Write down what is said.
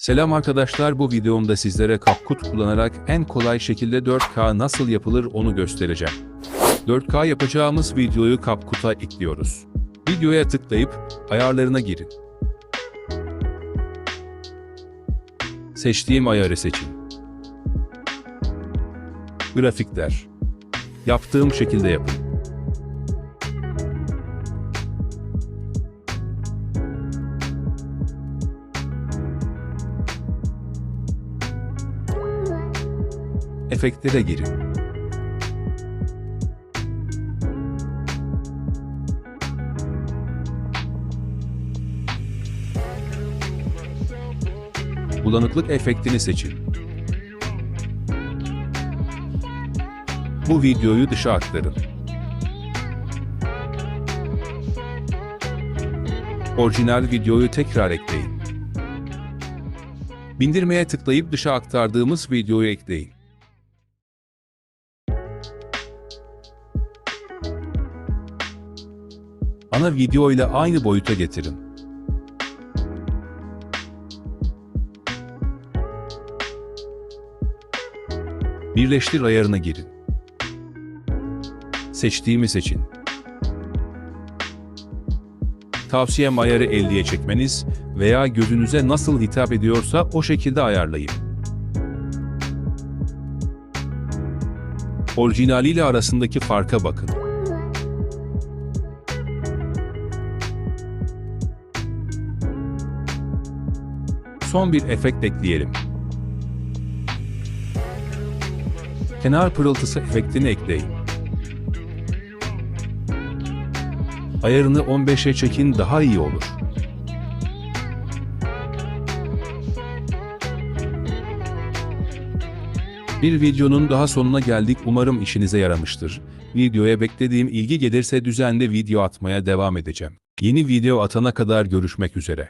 Selam arkadaşlar bu videomda sizlere CapCut kullanarak en kolay şekilde 4K nasıl yapılır onu göstereceğim. 4K yapacağımız videoyu CapCut'a ekliyoruz. Videoya tıklayıp ayarlarına girin. Seçtiğim ayarı seçin. Grafikler. Yaptığım şekilde yapın. Efektlere girin. Bulanıklık efektini seçin. Bu videoyu dışa aktarın. Orijinal videoyu tekrar ekleyin. Bindirmeye tıklayıp dışa aktardığımız videoyu ekleyin. Ana video ile aynı boyuta getirin. Birleştir ayarına girin. Seçtiğimi seçin. Tavsiyem ayarı 50'ye çekmeniz veya gözünüze nasıl hitap ediyorsa o şekilde ayarlayın. Orijinaliyle arasındaki farka bakın. Son bir efekt ekleyelim. Kenar pırıltısı efektini ekleyin. Ayarını 15'e çekin daha iyi olur. Bir videonun daha sonuna geldik. Umarım işinize yaramıştır. Videoya beklediğim ilgi gelirse düzenli video atmaya devam edeceğim. Yeni video atana kadar görüşmek üzere.